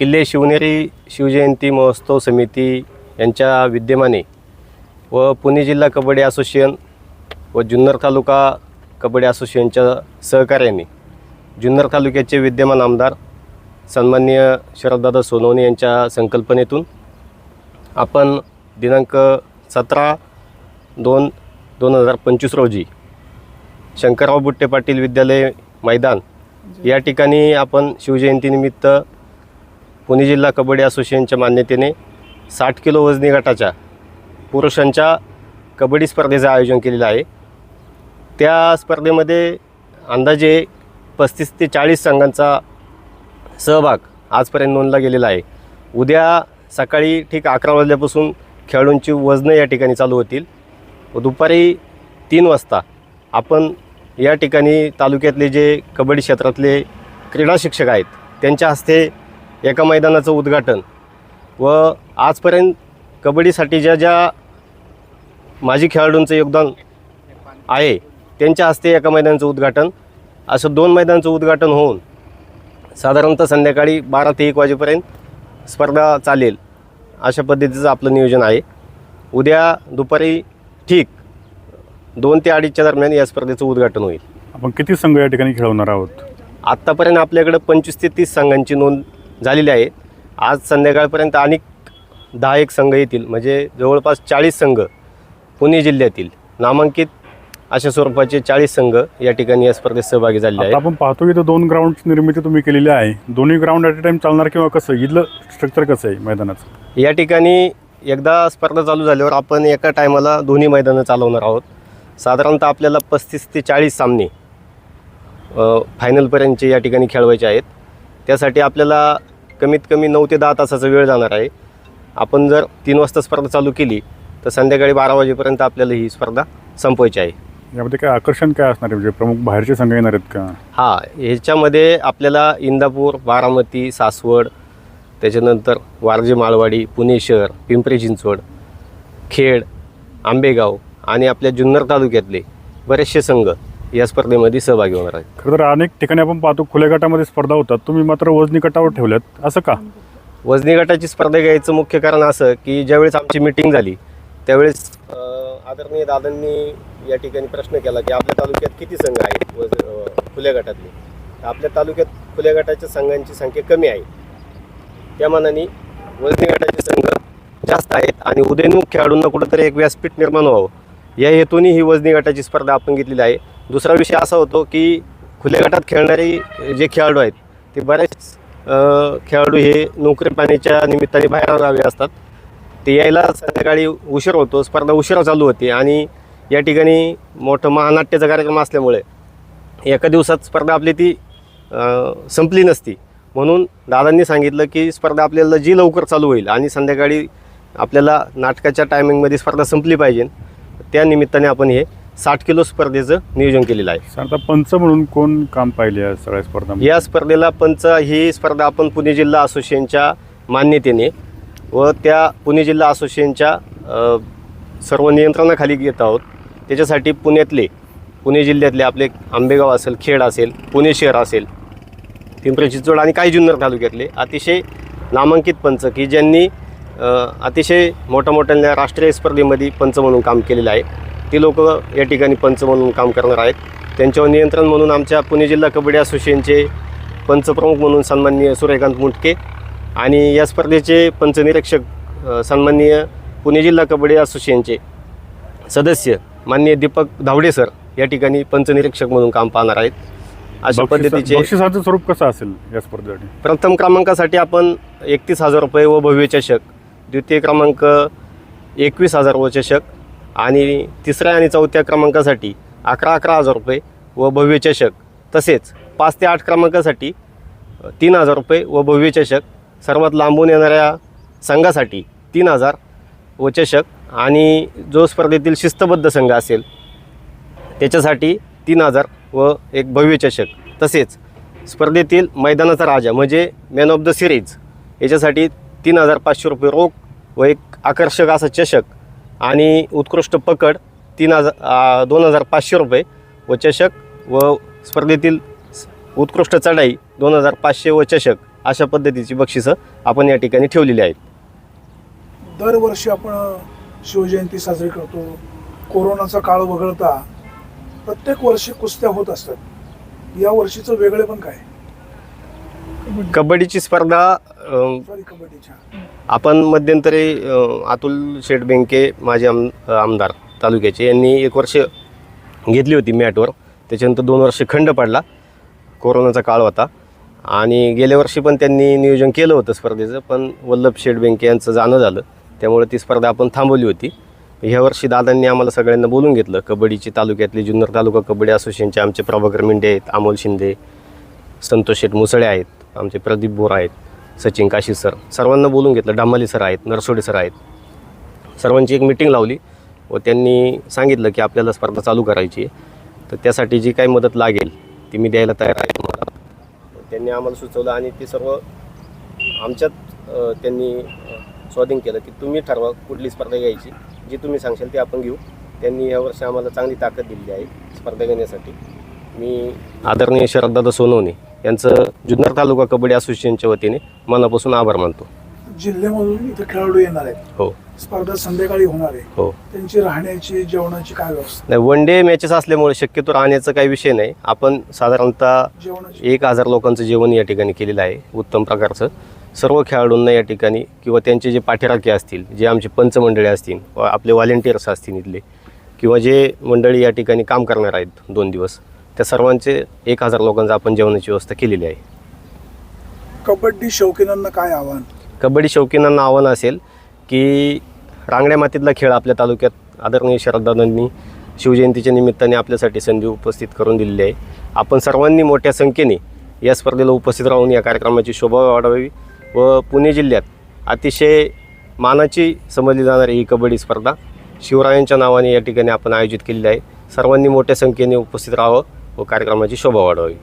किल्ले शिवनेरी शिवजयंती महोत्सव समिती यांच्या विद्यमाने व पुणे जिल्हा कबड्डी असोसिएशन व जुन्नर तालुका कबड्डी असोसिएशनच्या सहकार्याने जुन्नर तालुक्याचे विद्यमान आमदार सन्माननीय शरददादा सोनवणे यांच्या संकल्पनेतून आपण दिनांक सतरा दोन दोन हजार पंचवीस रोजी शंकरराव बुट्टे पाटील विद्यालय मैदान या ठिकाणी आपण शिवजयंतीनिमित्त पुणे जिल्हा कबड्डी असोसिएशनच्या मान्यतेने साठ किलो वजनी गटाच्या पुरुषांच्या कबड्डी स्पर्धेचं आयोजन केलेलं आहे. त्या स्पर्धेमध्ये अंदाजे पस्तीस ते चाळीस संघांचा सहभाग आजपर्यंत नोंदला गेलेला आहे. उद्या सकाळी ठीक अकरा वाजल्यापासून खेळाडूंची वजनं या ठिकाणी चालू होतील. व दुपारी तीन वाजता आपण या ठिकाणी तालुक्यातले जे कबड्डी क्षेत्रातले क्रीडा शिक्षक आहेत त्यांच्या हस्ते एका मैदानाचं उद्घाटन व आजपर्यंत कबड्डीसाठी ज्या ज्या माजी खेळाडूंचं योगदान आहे त्यांच्या हस्ते एका मैदानाचं उद्घाटन. असं दोन मैदानाचं उद्घाटन होऊन साधारणतः संध्याकाळी बारा ते एक वाजेपर्यंत स्पर्धा चालेल अशा पद्धतीचं आपलं नियोजन आहे. उद्या दुपारी ठीक दोन ते अडीचच्या दरम्यान या स्पर्धेचं उद्घाटन होईल. आपण किती संघ या ठिकाणी खेळवणार आहोत? आत्तापर्यंत आपल्याकडं पंचवीस ते तीस संघांची नोंद झालेली आहे. आज संध्याकाळपर्यंत अनेक दहा एक संघ येतील. म्हणजे जवळपास चाळीस संघ पुणे जिल्ह्यातील नामांकित अशा स्वरूपाचे चाळीस संघ या ठिकाणी या स्पर्धेत सहभागी झालेले आता आहेत. आपण पाहतो इथं दोन ग्राउंडची निर्मिती तुम्ही केलेली आहे. दोन्ही ग्राउंड ॲट अ टाइम चालणार किंवा कसं? इथलं स्ट्रक्चर कसं आहे मैदानाचं? या ठिकाणी एकदा स्पर्धा चालू झाल्यावर आपण एका टायमाला दोन्ही मैदानं चालवणार आहोत. साधारणतः आपल्याला पस्तीस ते चाळीस सामने फायनलपर्यंतचे या ठिकाणी खेळवायचे आहेत. त्यासाठी आपल्याला कमीत कमी नऊ ते दहा तासाचा वेळ जाणार आहे. आपण जर तीन वाजता स्पर्धा चालू केली तर संध्याकाळी बारा वाजेपर्यंत आपल्याला ही स्पर्धा संपवायची आहे. यामध्ये काय आकर्षण काय असणार आहे? म्हणजे प्रमुख बाहेरचे संघ येणार आहेत का? हा ह्याच्यामध्ये आपल्याला इंदापूर बारामती सासवड त्याच्यानंतर वारजे माळवाडी पुणे शहर पिंपरी चिंचवड खेड आंबेगाव आणि आपल्या जुन्नर तालुक्यातले बरेचसे संघ. या स्पर्धेमध्ये सहभागी होणार आहेत. खरं तर अनेक ठिकाणी आपण पाहतो खुल्या गटामध्ये स्पर्धा होतात. तुम्ही मात्र वजनी गटावर ठेवल्यात. असं का? वजनी गटाची स्पर्धा घ्यायचं मुख्य कारण असं की ज्यावेळेस आमची मिटिंग झाली त्यावेळेस आदरणीय दादांनी या ठिकाणी प्रश्न केला की आपल्या तालुक्यात किती संघ आहेत वज खुल्या गटातले? आपल्या तालुक्यात खुल्या गटाच्या संघांची संख्या कमी आहे. त्या मानाने वजनी गटाचे संघ जास्त आहेत आणि उदयनमुख खेळाडूंना कुठंतरी एक व्यासपीठ निर्माण व्हावं. या हेतूने ही वजनी गटाची स्पर्धा आपण घेतलेली आहे. दुसरा विषय असा होतो की खुल्या गटात खेळणारे जे खेळाडू आहेत ते बरेच खेळाडू हे नोकरी पाण्याच्या निमित्ताने बाहेर गावी असतात. ते यायला संध्याकाळी उशीर होतो स्पर्धा उशिरा चालू होते आणि या ठिकाणी मोठं महानाट्याचा कार्यक्रम असल्यामुळे एका दिवसात स्पर्धा आपली ती संपली नसती. म्हणून दादांनी सांगितलं की स्पर्धा आपल्याला जी लवकर चालू होईल आणि संध्याकाळी आपल्याला नाटकाच्या टायमिंगमध्ये स्पर्धा संपली पाहिजे त्या निमित्ताने आपण हे साठ किलो स्पर्धेचं नियोजन केलेलं आहे. साधारणतः पंच म्हणून कोण काम पाहिले या सगळ्या स्पर्धामध्ये या स्पर्धेला पंच ही स्पर्धा आपण पुणे जिल्हा असोसिएशनच्या मान्यतेने व त्या पुणे जिल्हा असोसिएशनच्या सर्व नियंत्रणाखाली घेत आहोत. त्याच्यासाठी पुण्यातले पुणे जिल्ह्यातले आपले आंबेगाव असेल खेड असेल पुणे शहर असेल पिंपरी चिंचवड आणि काही जुन्नर तालुक्यातले अतिशय नामांकित पंच की ज्यांनी अतिशय मोठ्या मोठ्या राष्ट्रीय स्पर्धेमध्ये पंच म्हणून काम केलेलं आहे. ती लोक या ठिकाणी पंच म्हणून काम करणार आहेत. त्यांच्यावर नियंत्रण म्हणून आमच्या पुणे जिल्हा कबड्डी असोसिएशनचे पंचप्रमुख म्हणून सन्माननीय सूर्यकांत मुंटके आणि या स्पर्धेचे पंचनिरीक्षक सन्माननीय पुणे जिल्हा कबड्डी असोसिएशनचे सदस्य माननीय दीपक धावडे सर या ठिकाणी पंचनिरीक्षक म्हणून काम पाहणार आहेत. अशा पद्धतीचे स्वरूप कसं असेल या स्पर्धेसाठी? प्रथम क्रमांकासाठी आपण एकतीस हजार रुपये व भव्य चषक द्वितीय क्रमांक एकवीस हजार व चषक आणि तिसऱ्या आणि चौथ्या क्रमांकासाठी अकरा अकरा हजार रुपये व भव्य चषक तसेच पाच ते आठ क्रमांकासाठी तीन हजार रुपये व भव्य चषक सर्वात लांबून येणाऱ्या संघासाठी तीन हजार व चषक आणि जो स्पर्धेतील शिस्तबद्ध संघ असेल त्याच्यासाठी तीन हजार व एक भव्य चषक तसेच स्पर्धेतील मैदानाचा राजा म्हणजे मॅन ऑफ द सिरीज याच्यासाठी तीन हजार पाचशे रुपये रोख व एक आकर्षक असा चषक आणि उत्कृष्ट पकड तीन हजार दोन हजार पाचशे रुपये व चषक व स्पर्धेतील उत्कृष्ट चढाई दोन हजार पाचशे व चषक अशा पद्धतीची बक्षिसं आपण या ठिकाणी ठेवलेली आहेत. दरवर्षी आपण शिवजयंती साजरी करतो. कोरोनाचा काळ वगळता प्रत्येक वर्षी कुस्त्या होत असतात. या वर्षीचं वेगळे पण काय? कबड्डीची स्पर्धा आपण मध्यंतरी अतुल शेठ बेंके माजी आम आमदार तालुक्याचे यांनी एक वर्ष घेतली होती मॅटवर. त्याच्यानंतर दोन वर्ष खंड पडला. कोरोनाचा काळ होता. आणि गेल्या वर्षी पण त्यांनी नियोजन केलं होतं स्पर्धेचं पण वल्लभ शेठ बेंके यांचं जाणं झालं. त्यामुळे ती स्पर्धा आपण थांबवली होती. ह्या वर्षी दादांनी आम्हाला सगळ्यांना बोलून घेतलं. कबड्डीची तालुक्यातली जुन्नर तालुका कबड्डी असोसिएशनचे आमचे प्रभाकर मिंडे आहेत अमोल शिंदे संतोष शेठ मुसळे आहेत आमचे प्रदीप बोरा आहेत. सचिन काशी सर. सर्वांना बोलून घेतलं. डांबाली सर आहेत नरसोडे सर आहेत. सर्वांची एक मिटिंग लावली व त्यांनी सांगितलं की आपल्याला स्पर्धा चालू करायची आहे. तर त्यासाठी जी काही मदत लागेल ती मी द्यायला तयार आहे तुम्हाला. त्यांनी आम्हाला सुचवलं आणि ते सर्व आमच्यात त्यांनी स्वाधीन केलं की तुम्ही ठरवा कुठली स्पर्धा घ्यायची. जी तुम्ही सांगशाल ती आपण घेऊ. त्यांनी यावर्षी आम्हाला चांगली ताकद दिलेली आहे स्पर्धा घेण्यासाठी. मी आदरणीय शरददादा सोनवणे यांचं जुन्नर तालुका कबड्डी असोसिएशनच्या वतीने मनापासून आभार मानतो. जिल्ह्यामधून इथे खेळाडू येणार आहेत. हो. स्पर्धा संध्याकाळी होणार आहे. हो. त्यांची राहण्याची जेवणाची काय व्यवस्था? नाही वन डे मॅचेस असल्यामुळे शक्यतो राहण्याचा काही विषय नाही. आपण साधारणतः जेवणाची. एक हजार लोकांचं जेवण या ठिकाणी केलेलं आहे उत्तम प्रकारचं. सर्व खेळाडूंना या ठिकाणी किंवा त्यांचे जे पाठीराखे असतील जे आमचे पंचमंडळी असतील व आपले व्हॉलेंटियर्स असतील इथले किंवा जे मंडळी या ठिकाणी काम करणार आहेत दोन दिवस त्या सर्वांचे एक हजार लोकांचं आपण जेवणाची व्यवस्था केलेली आहे. कबड्डी शौकीनांना काय आव्हान? कबड्डी शौकीनांना आव्हान असेल की रांगड्या मातीतला खेळ आपल्या तालुक्यात आदरणीय शरददादांनी शिवजयंतीच्या निमित्ताने आपल्यासाठी संधी उपस्थित करून दिलेली आहे. आपण सर्वांनी मोठ्या संख्येने या स्पर्धेला उपस्थित राहून या कार्यक्रमाची शोभा वाढवावी व पुणे जिल्ह्यात अतिशय मानाची समजली जाणारी ही कबड्डी स्पर्धा शिवरायांच्या नावाने या ठिकाणी आपण आयोजित केलेली आहे. सर्वांनी मोठ्या संख्येने उपस्थित राहावं. व कार्यक्रमाची शोभा वाढवावी